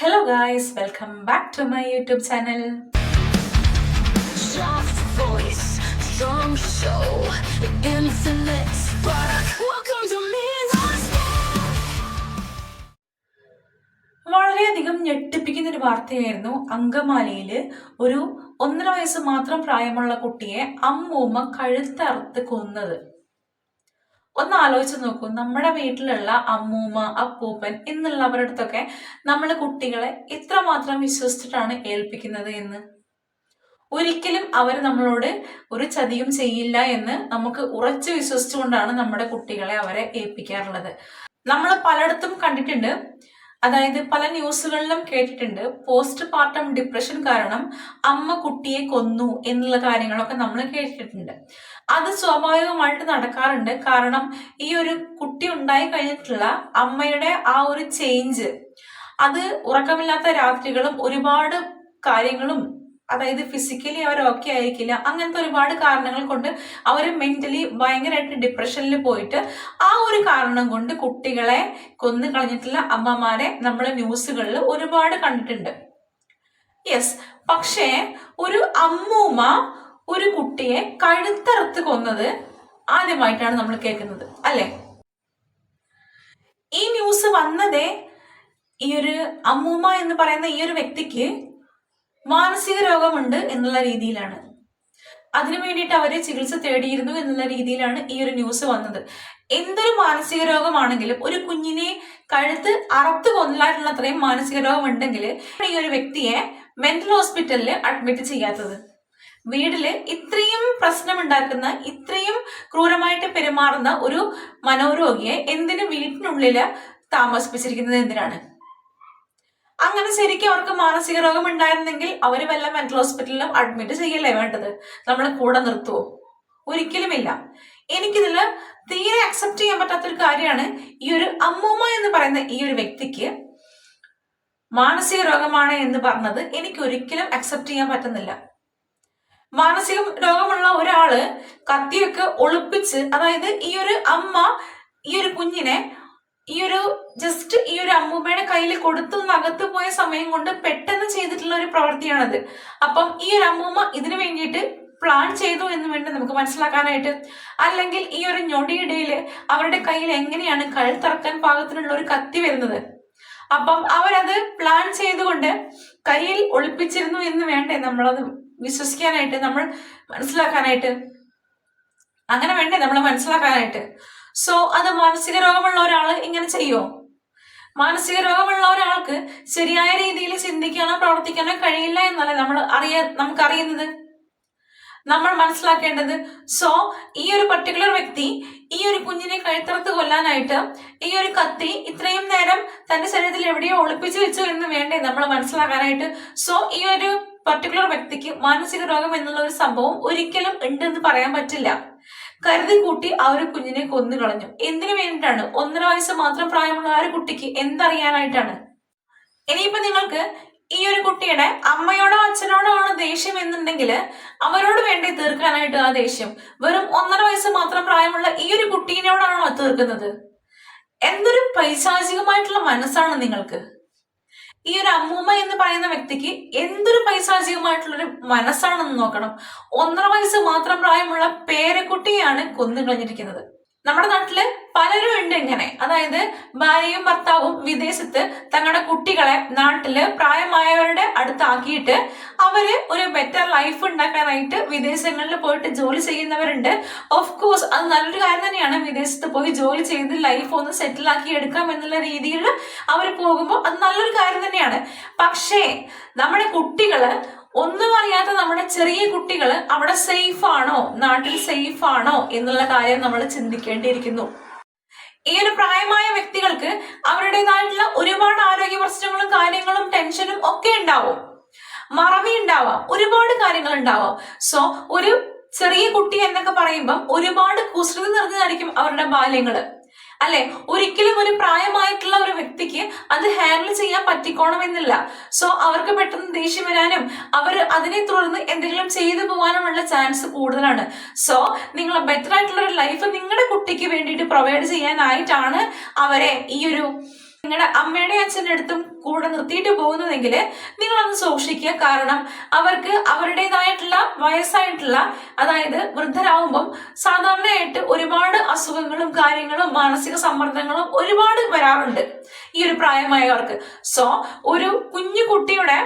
Hello guys welcome back to my YouTube channel വളരെയധികം ഞെട്ടിപ്പിക്കുന്ന ഒരു വാർത്തയായിരുന്നു അങ്കമാലിയിൽ ഒരു ഒന്നര വയസ്സ് മാത്രം പ്രായമുള്ള കുട്ടിയെ അമ്മൂമ്മ കഴുത്തറുത്ത് കൊന്നത്. ഒന്ന് ആലോചിച്ച് നോക്കൂ. നമ്മുടെ വീട്ടിലുള്ള അമ്മൂമ്മ അപ്പൂപ്പൻ എന്നുള്ളവരുടെ അടുത്തൊക്കെ നമ്മൾ കുട്ടികളെ ഇത്രമാത്രം വിശ്വസിച്ചിട്ടാണ് ഏൽപ്പിക്കുന്നത് എന്ന്. ഒരിക്കലും അവർ നമ്മളോട് ഒരു ചതിയും ചെയ്യില്ല എന്ന് നമുക്ക് ഉറച്ചു വിശ്വസിച്ചുകൊണ്ടാണ് നമ്മുടെ കുട്ടികളെ അവരെ ഏൽപ്പിക്കാറുള്ളത്. നമ്മൾ പലയിടത്തും കണ്ടിട്ടുണ്ട് അതായത് പല ന്യൂസുകളിലും കേട്ടിട്ടുണ്ട് പോസ്റ്റ് പാർട്ടം ഡിപ്രഷൻ കാരണം അമ്മ കുട്ടിയെ കൊന്നു എന്നുള്ള കാര്യങ്ങളൊക്കെ നമ്മൾ കേട്ടിട്ടുണ്ട്. അത് സ്വാഭാവികമായിട്ട് നടക്കാറുണ്ട്. കാരണം ഈ ഒരു കുട്ടി ഉണ്ടായി കഴിഞ്ഞിട്ടുള്ള അമ്മയുടെ ആ ഒരു ചേഞ്ച് അത് ഉറക്കമില്ലാത്ത രാത്രികളും ഒരുപാട് കാര്യങ്ങളും അതായത് ഫിസിക്കലി അവർ ഓക്കെ ആയിരിക്കില്ല. അങ്ങനത്തെ ഒരുപാട് കാരണങ്ങൾ കൊണ്ട് അവർ മെന്റലി ഭയങ്കരമായിട്ട് ഡിപ്രഷനിൽ പോയിട്ട് ആ ഒരു കാരണം കൊണ്ട് കുട്ടികളെ കൊന്നു കളഞ്ഞിട്ടുള്ള അമ്മമാരെ നമ്മൾ ന്യൂസുകളിൽ ഒരുപാട് കണ്ടിട്ടുണ്ട്. യെസ് പക്ഷേ ഒരു അമ്മൂമ്മ ഒരു കുട്ടിയെ കഴുത്തറുത്ത് കൊന്നത് ആദ്യമായിട്ടാണ് നമ്മൾ കേൾക്കുന്നത് അല്ലെ? ഈ ന്യൂസ് വന്നതേ ഈ ഒരു അമ്മൂമ്മ എന്ന് പറയുന്ന ഈ ഒരു വ്യക്തിക്ക് മാനസിക രോഗമുണ്ട് എന്നുള്ള രീതിയിലാണ്. അതിനു വേണ്ടിയിട്ട് അവർ ചികിത്സ തേടിയിരുന്നു എന്നുള്ള രീതിയിലാണ് ഈ ഒരു ന്യൂസ് വന്നത്. എന്തൊരു മാനസിക രോഗമാണെങ്കിലും ഒരു കുഞ്ഞിനെ കഴുത്ത് അറുത്ത് കൊല്ലാനുള്ള അത്രയും മാനസിക രോഗം ഉണ്ടെങ്കിൽ ഈ ഒരു വ്യക്തിയെ മെന്റൽ ഹോസ്പിറ്റലിൽ അഡ്മിറ്റ് ചെയ്യാത്തത്. വീട്ടിൽ ഇത്രയും പ്രശ്നമുണ്ടാക്കുന്ന ഇത്രയും ക്രൂരമായിട്ട് പെരുമാറുന്ന ഒരു മനോരോഗിയെ എന്തിനു വീട്ടിനുള്ളിൽ താമസിപ്പിച്ചിരിക്കുന്നത് എന്തിനാണ്? അങ്ങനെ ശരിക്കും അവർക്ക് മാനസിക രോഗം ഉണ്ടായിരുന്നെങ്കിൽ അവർ വല്ല മെന്റൽ ഹോസ്പിറ്റലിലും അഡ്മിറ്റ് ചെയ്യല്ലേ വേണ്ടത്? നമ്മൾ കൂടെ നിർത്തുവോ? ഒരിക്കലുമില്ല. എനിക്കിതിൽ തീരെ അക്സെപ്റ്റ് ചെയ്യാൻ പറ്റാത്തൊരു കാര്യമാണ് ഈ ഒരു അമ്മൂമ്മ എന്ന് പറയുന്ന ഈ ഒരു വ്യക്തിക്ക് മാനസിക രോഗമാണ് എന്ന് പറഞ്ഞത് എനിക്ക് ഒരിക്കലും അക്സെപ്റ്റ് ചെയ്യാൻ പറ്റുന്നില്ല. മാനസിക രോഗമുള്ള ഒരാൾ കത്തിയൊക്കെ ഒളിപ്പിച്ച് അതായത് ഈ ഒരു അമ്മ ഈ ഒരു കുഞ്ഞിനെ ഈ ഒരു ജസ്റ്റ് ഈ ഒരു അമ്മൂമ്മയുടെ കയ്യിൽ കൊടുത്തു അകത്ത് പോയ സമയം കൊണ്ട് പെട്ടെന്ന് ചെയ്തിട്ടുള്ള ഒരു പ്രവൃത്തിയാണത് അപ്പം ഈ ഒരു അമ്മൂമ്മ ഇതിനു വേണ്ടിയിട്ട് പ്ലാൻ ചെയ്തു എന്ന് വേണ്ടി നമുക്ക് മനസ്സിലാക്കാനായിട്ട്. അല്ലെങ്കിൽ ഈ ഒരു ഞൊടിയിടയിൽ അവരുടെ കയ്യിൽ എങ്ങനെയാണ് കഴുത്തറക്കാൻ പാകത്തിനുള്ള ഒരു കത്തി വരുന്നത്. അപ്പം അവരത് പ്ലാൻ ചെയ്തുകൊണ്ട് കയ്യിൽ ഒളിപ്പിച്ചിരുന്നു എന്ന് വേണ്ടേ നമ്മളത് വിശ്വസിക്കാനായിട്ട് നമ്മൾ മനസ്സിലാക്കാനായിട്ട്? അങ്ങനെ വേണ്ടേ നമ്മൾ മനസ്സിലാക്കാനായിട്ട്? സോ അത് മാനസിക രോഗമുള്ള ഒരാൾ ഇങ്ങനെ ചെയ്യോ? മാനസിക രോഗമുള്ള ഒരാൾക്ക് ശരിയായ രീതിയിൽ ചിന്തിക്കാനോ പ്രവർത്തിക്കാനോ കഴിയില്ല എന്നല്ലേ നമ്മൾ അറിയാ നമുക്കറിയുന്നത്? നമ്മൾ മനസ്സിലാക്കേണ്ടത് സോ ഈ ഒരു പർട്ടിക്കുലർ വ്യക്തി ഈ ഒരു കുഞ്ഞിനെ കഴുത്തറത്ത് കൊല്ലാനായിട്ട് ഈ ഒരു കത്തി ഇത്രയും നേരം തന്റെ ശരീരത്തിൽ എവിടെയോ ഒളിപ്പിച്ചു വെച്ചു എന്ന് വേണ്ടേ നമ്മൾ മനസ്സിലാക്കാനായിട്ട്. സോ ഈ ഒരു പർട്ടിക്കുലർ വ്യക്തിക്ക് മാനസിക രോഗം എന്നുള്ള ഒരു സംഭവം ഒരിക്കലും ഉണ്ടെന്ന് പറയാൻ പറ്റില്ല. കരുതി കൂട്ടി ആ ഒരു കുഞ്ഞിനെ കൊന്നു കളഞ്ഞു. എന്തിനു വേണ്ടിയിട്ടാണ്? ഒന്നര വയസ്സ് മാത്രം പ്രായമുള്ള ആ ഒരു കുട്ടിക്ക് എന്തറിയാനായിട്ടാണ്? ഇനിയിപ്പോ നിങ്ങൾക്ക് ഈ ഒരു കുട്ടിയുടെ അമ്മയോടോ അച്ഛനോടോ ആണ് ദേഷ്യം എന്നുണ്ടെങ്കിൽ അവരോട് വേണ്ടി തീർക്കാനായിട്ട് ആ ദേഷ്യം? വെറും ഒന്നര വയസ്സ് മാത്രം പ്രായമുള്ള ഈ ഒരു കുട്ടീനോടാണോ തീർക്കുന്നത്? എന്തൊരു പൈശാചികമായിട്ടുള്ള മനസ്സാണ് നിങ്ങൾക്ക്? ഈ ഒരു അമ്മൂമ്മ എന്ന് പറയുന്ന വ്യക്തിക്ക് എന്തൊരു പൈശാചികമായിട്ടുള്ളൊരു മനസ്സാണെന്ന് നോക്കണം. ഒന്നര വയസ്സ് മാത്രം പ്രായമുള്ള പേരക്കുട്ടിയാണ് കൊന്നു കളഞ്ഞിരിക്കുന്നത് നമ്മുടെ നാട്ടിൽ പലരും ഉണ്ട് ഇങ്ങനെ. അതായത് ഭാര്യയും ഭർത്താവും വിദേശത്ത് തങ്ങളുടെ കുട്ടികളെ നാട്ടിൽ പ്രായമായവരുടെ അടുത്താക്കിയിട്ട് അവർ ഒരു ബെറ്റർ ലൈഫ് ഉണ്ടാക്കാനായിട്ട് വിദേശങ്ങളിൽ പോയിട്ട് ജോലി ചെയ്യുന്നവരുണ്ട്. ഓഫ് കോഴ്സ് അത് നല്ലൊരു കാര്യം തന്നെയാണ്. വിദേശത്ത് പോയി ജോലി ചെയ്ത് ലൈഫ് ഒന്ന് സെറ്റിൽ ആക്കി എടുക്കാം എന്നുള്ള രീതിയിൽ അവർ പോകുമ്പോൾ അത് നല്ലൊരു കാര്യം തന്നെയാണ്. പക്ഷേ നമ്മുടെ കുട്ടികൾ ഒന്നും അറിയാത്ത നമ്മുടെ ചെറിയ കുട്ടികൾ അവിടെ സേഫ് ആണോ? നാട്ടിൽ സേഫ് ആണോ? എന്നുള്ള കാര്യം നമ്മൾ ചിന്തിക്കേണ്ടിയിരിക്കുന്നു. ഈ ഒരു പ്രായമായ വ്യക്തികൾക്ക് അവരുടേതായിട്ടുള്ള ഒരുപാട് ആരോഗ്യ പ്രശ്നങ്ങളും കാര്യങ്ങളും ടെൻഷനും ഒക്കെ ഉണ്ടാവും. മറവി ഉണ്ടാവാം. ഒരുപാട് കാര്യങ്ങൾ ഉണ്ടാവാം. സോ ഒരു ചെറിയ കുട്ടി എന്നൊക്കെ പറയുമ്പം ഒരുപാട് കുസൃതി നിറഞ്ഞതായിരിക്കും അവരുടെ ബാല്യങ്ങൾ. അല്ലെ? ഒരിക്കലും ഒരു പ്രായമായിട്ടുള്ള ഒരു വ്യക്തിക്ക് അത് ഹാൻഡിൽ ചെയ്യാൻ പറ്റിക്കോണമെന്നില്ല. സോ അവർക്ക് പെട്ടെന്ന് ദേഷ്യം വരാനും അവർ അതിനെ തുടർന്ന് എന്തെങ്കിലും ചെയ്തു പോകാനുമുള്ള ചാൻസ് കൂടുതലാണ്. സോ നിങ്ങൾ ബെറ്റർ ആയിട്ടുള്ള ഒരു ലൈഫ് നിങ്ങളുടെ കുട്ടിക്ക് വേണ്ടിയിട്ട് പ്രൊവൈഡ് ചെയ്യാനായിട്ടാണ് അവരെ ഈ ഒരു നിങ്ങളുടെ അമ്മയുടെ അച്ഛന്റെ അടുത്തും കൂടെ നിർത്തിയിട്ട് പോകുന്നതെങ്കിൽ നിങ്ങളൊന്ന് സൂക്ഷിക്കുക. കാരണം അവർക്ക് അവരുടേതായിട്ടുള്ള വയസ്സായിട്ടുള്ള അതായത് വൃദ്ധരാകുമ്പം സാധാരണയായിട്ട് ഒരുപാട് അസുഖങ്ങളും കാര്യങ്ങളും മാനസിക സമ്മർദ്ദങ്ങളും ഒരുപാട് വരാറുണ്ട് ഈ ഒരു പ്രായമായവർക്ക്. സോ ഒരു കുഞ്ഞു കുട്ടിയുടെ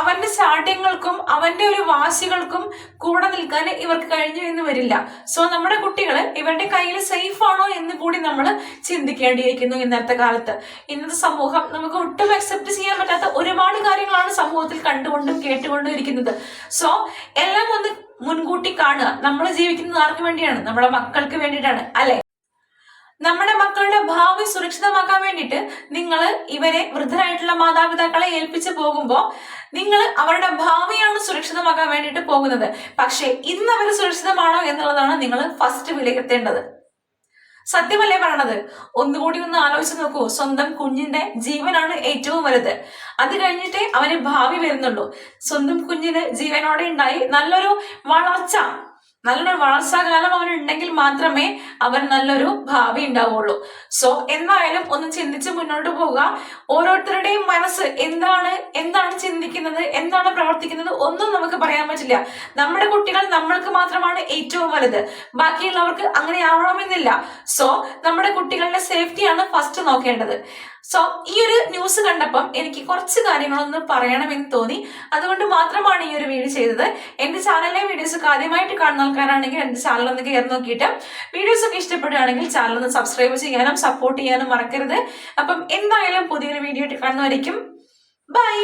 അവന്റെ ചാട്യങ്ങൾക്കും അവന്റെ ഒരു വാശികൾക്കും കൂടെ നിൽക്കാൻ ഇവർക്ക് കഴിഞ്ഞു എന്ന് വരില്ല. സോ നമ്മുടെ കുട്ടികൾ ഇവരുടെ കയ്യിൽ സേഫ് ആണോ എന്ന് കൂടി നമ്മൾ ചിന്തിക്കേണ്ടിയിരിക്കുന്നു ഇന്നത്തെ കാലത്ത്. ഇന്നത്തെ സമൂഹം നമുക്ക് ഒട്ടും അക്സെപ്റ്റ് ചെയ്യാൻ സമൂഹത്തിൽ കണ്ടുകൊണ്ടും കേട്ടുകൊണ്ടും ഇരിക്കുന്നത്. സോ എല്ലാം ഒന്ന് മുൻകൂട്ടി കാണുക. നമ്മൾ ജീവിക്കുന്നത് ആർക്ക് വേണ്ടിയാണ്? നമ്മുടെ മക്കൾക്ക് വേണ്ടിയിട്ടാണ് അല്ലെ? നമ്മുടെ മക്കളുടെ ഭാവി സുരക്ഷിതമാക്കാൻ വേണ്ടിയിട്ട് നിങ്ങൾ ഇവരെ വൃദ്ധരായിട്ടുള്ള മാതാപിതാക്കളെ ഏൽപ്പിച്ച് പോകുമ്പോൾ നിങ്ങൾ അവരുടെ ഭാവിയാണ് സുരക്ഷിതമാക്കാൻ വേണ്ടിയിട്ട് പോകുന്നത്. പക്ഷേ ഇന്ന് അവർ സുരക്ഷിതമാണോ എന്നുള്ളതാണ് നിങ്ങൾ ഫസ്റ്റ് വിലയിരുത്തേണ്ടത്. സത്യമല്ലേ പറയണത്? ഒന്നുകൂടി ഒന്ന് ആലോചിച്ച് നോക്കൂ. സ്വന്തം കുഞ്ഞിന്റെ ജീവനാണ് ഏറ്റവും വലുത്. അത് കഴിഞ്ഞിട്ടേ അവന് ഭാവി വരുന്നുള്ളൂ. സ്വന്തം കുഞ്ഞിന് ജീവനോടെ ഉണ്ടായി നല്ലൊരു വളർച്ച. നല്ലൊരു വളർച്ചാകാലം അവനുണ്ടെങ്കിൽ മാത്രമേ അവൻ നല്ലൊരു ഭാവി ഉണ്ടാവുള്ളൂ. സോ എന്തായാലും ഒന്ന് ചിന്തിച്ച് മുന്നോട്ട് പോവുക. ഓരോരുത്തരുടെയും മനസ്സ് എന്താണ് എന്താണ് ചിന്തിക്കുന്നത് എന്താണ് പ്രവർത്തിക്കുന്നത് ഒന്നും നമുക്ക് പറയാൻ പറ്റില്ല. നമ്മുടെ കുട്ടികൾ നമ്മൾക്ക് മാത്രമാണ് ഏറ്റവും വലുത്. ബാക്കിയുള്ളവർക്ക് അങ്ങനെ ആവണമെന്നില്ല സോ നമ്മുടെ കുട്ടികളുടെ സേഫ്റ്റിയാണ് ഫസ്റ്റ് നോക്കേണ്ടത്. സോ ഈ ഒരു ന്യൂസ് കണ്ടപ്പം എനിക്ക് കുറച്ച് കാര്യങ്ങളൊന്ന് പറയണമെന്ന് തോന്നി. അതുകൊണ്ട് മാത്രമാണ് ഈ ഒരു വീഡിയോ ചെയ്തത് എന്റെ ചാനലിലെ വീഡിയോസ് ആദ്യമായിട്ട് കാണുന്ന ആൾക്കാരാണെങ്കിൽ എന്റെ ചാനൽ ഒന്ന് കയറി നോക്കിയിട്ട് വീഡിയോസ് ഒക്കെ ഇഷ്ടപ്പെടുകയാണെങ്കിൽ ചാനൽ ഒന്ന് സബ്സ്ക്രൈബ് ചെയ്യാനും സപ്പോർട്ട് ചെയ്യാനും മറക്കരുത്. അപ്പം എന്തായാലും പുതിയൊരു വീഡിയോ ആയിട്ട് കാണുന്നതായിരിക്കും ബൈ